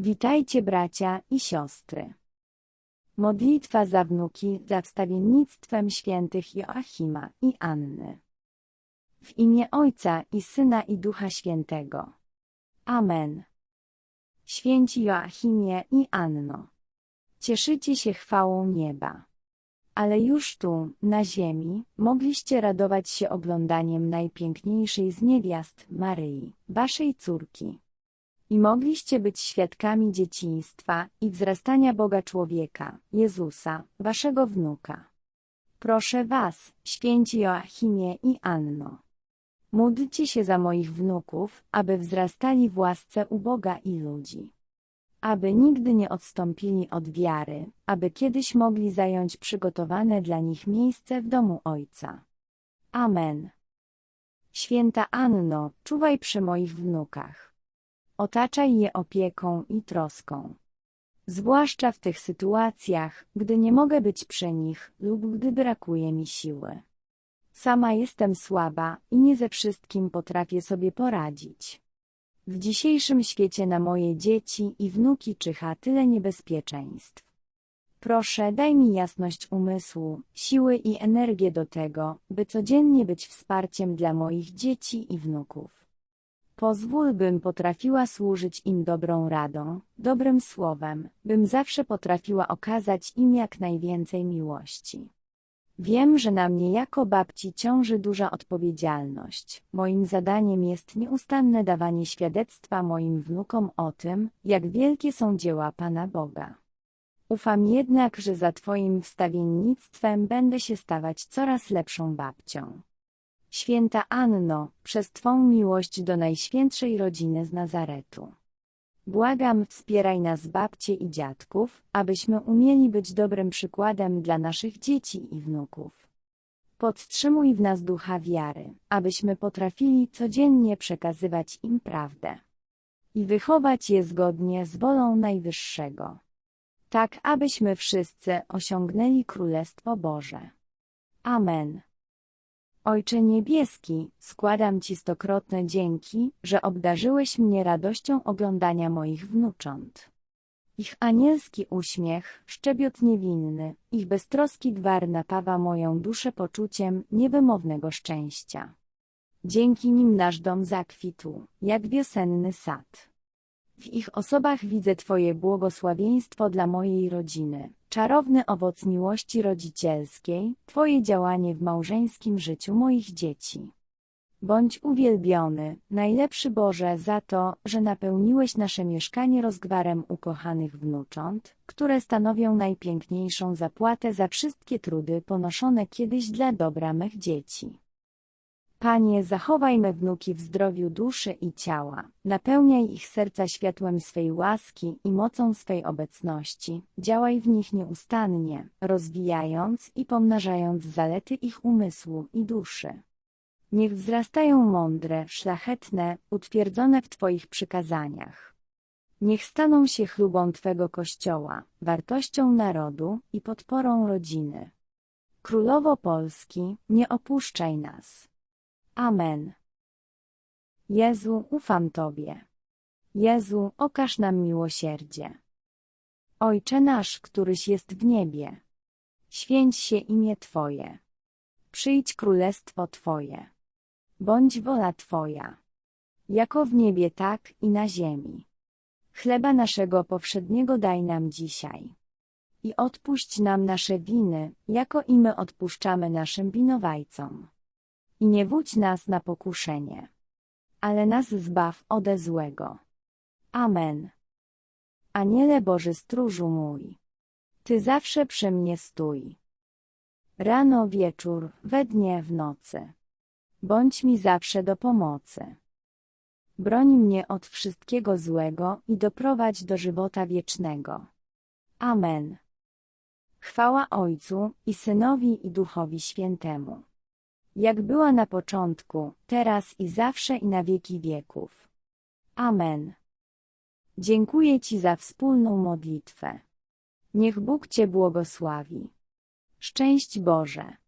Witajcie bracia i siostry. Modlitwa za wnuki za wstawiennictwem świętych Joachima i Anny. W imię Ojca i Syna i Ducha Świętego. Amen. Święci Joachimie i Anno. Cieszycie się chwałą nieba. Ale już tu, na ziemi, mogliście radować się oglądaniem najpiękniejszej z niewiast, Maryi, waszej córki. I mogliście być świadkami dzieciństwa i wzrastania Boga człowieka, Jezusa, waszego wnuka. Proszę was, święci Joachimie i Anno. Módlcie się za moich wnuków, aby wzrastali w łasce u Boga i ludzi. Aby nigdy nie odstąpili od wiary, aby kiedyś mogli zająć przygotowane dla nich miejsce w domu Ojca. Amen. Święta Anno, czuwaj przy moich wnukach. Otaczaj je opieką i troską. Zwłaszcza w tych sytuacjach, gdy nie mogę być przy nich lub gdy brakuje mi siły. Sama jestem słaba i nie ze wszystkim potrafię sobie poradzić. W dzisiejszym świecie na moje dzieci i wnuki czyha tyle niebezpieczeństw. Proszę, daj mi jasność umysłu, siły i energię do tego, by codziennie być wsparciem dla moich dzieci i wnuków. Pozwól, bym potrafiła służyć im dobrą radą, dobrym słowem, bym zawsze potrafiła okazać im jak najwięcej miłości. Wiem, że na mnie jako babci ciąży duża odpowiedzialność. Moim zadaniem jest nieustanne dawanie świadectwa moim wnukom o tym, jak wielkie są dzieła Pana Boga. Ufam jednak, że za Twoim wstawiennictwem będę się stawać coraz lepszą babcią. Święta Anno, przez Twą miłość do Najświętszej Rodziny z Nazaretu. Błagam, wspieraj nas babcie i dziadków, abyśmy umieli być dobrym przykładem dla naszych dzieci i wnuków. Podtrzymuj w nas ducha wiary, abyśmy potrafili codziennie przekazywać im prawdę i wychować je zgodnie z wolą Najwyższego. Tak, abyśmy wszyscy osiągnęli Królestwo Boże. Amen. Ojcze Niebieski, składam Ci stokrotne dzięki, że obdarzyłeś mnie radością oglądania moich wnucząt. Ich anielski uśmiech, szczebiot niewinny, ich beztroski gwar napawa moją duszę poczuciem niewymownego szczęścia. Dzięki nim nasz dom zakwitł, jak wiosenny sad. W ich osobach widzę Twoje błogosławieństwo dla mojej rodziny, czarowny owoc miłości rodzicielskiej, Twoje działanie w małżeńskim życiu moich dzieci. Bądź uwielbiony, najlepszy Boże, za to, że napełniłeś nasze mieszkanie rozgwarem ukochanych wnucząt, które stanowią najpiękniejszą zapłatę za wszystkie trudy ponoszone kiedyś dla dobra mych dzieci. Panie, zachowaj me wnuki w zdrowiu duszy i ciała, napełniaj ich serca światłem swej łaski i mocą swej obecności, działaj w nich nieustannie, rozwijając i pomnażając zalety ich umysłu i duszy. Niech wzrastają mądre, szlachetne, utwierdzone w Twoich przykazaniach. Niech staną się chlubą Twego Kościoła, wartością narodu i podporą rodziny. Królowo Polski, nie opuszczaj nas. Amen. Jezu, ufam Tobie. Jezu, okaż nam miłosierdzie. Ojcze nasz, któryś jest w niebie. Święć się imię Twoje. Przyjdź królestwo Twoje. Bądź wola Twoja. Jako w niebie tak i na ziemi. Chleba naszego powszedniego daj nam dzisiaj. I odpuść nam nasze winy, jako i my odpuszczamy naszym winowajcom i nie wódź nas na pokuszenie. Ale nas zbaw ode złego. Amen. Aniele Boży stróżu mój. Ty zawsze przy mnie stój. Rano, wieczór, we dnie, w nocy. Bądź mi zawsze do pomocy. Broń mnie od wszystkiego złego i doprowadź do żywota wiecznego. Amen. Chwała Ojcu i Synowi i Duchowi Świętemu jak była na początku, teraz i zawsze i na wieki wieków. Amen. Dziękuję Ci za wspólną modlitwę. Niech Bóg Cię błogosławi. Szczęść Boże.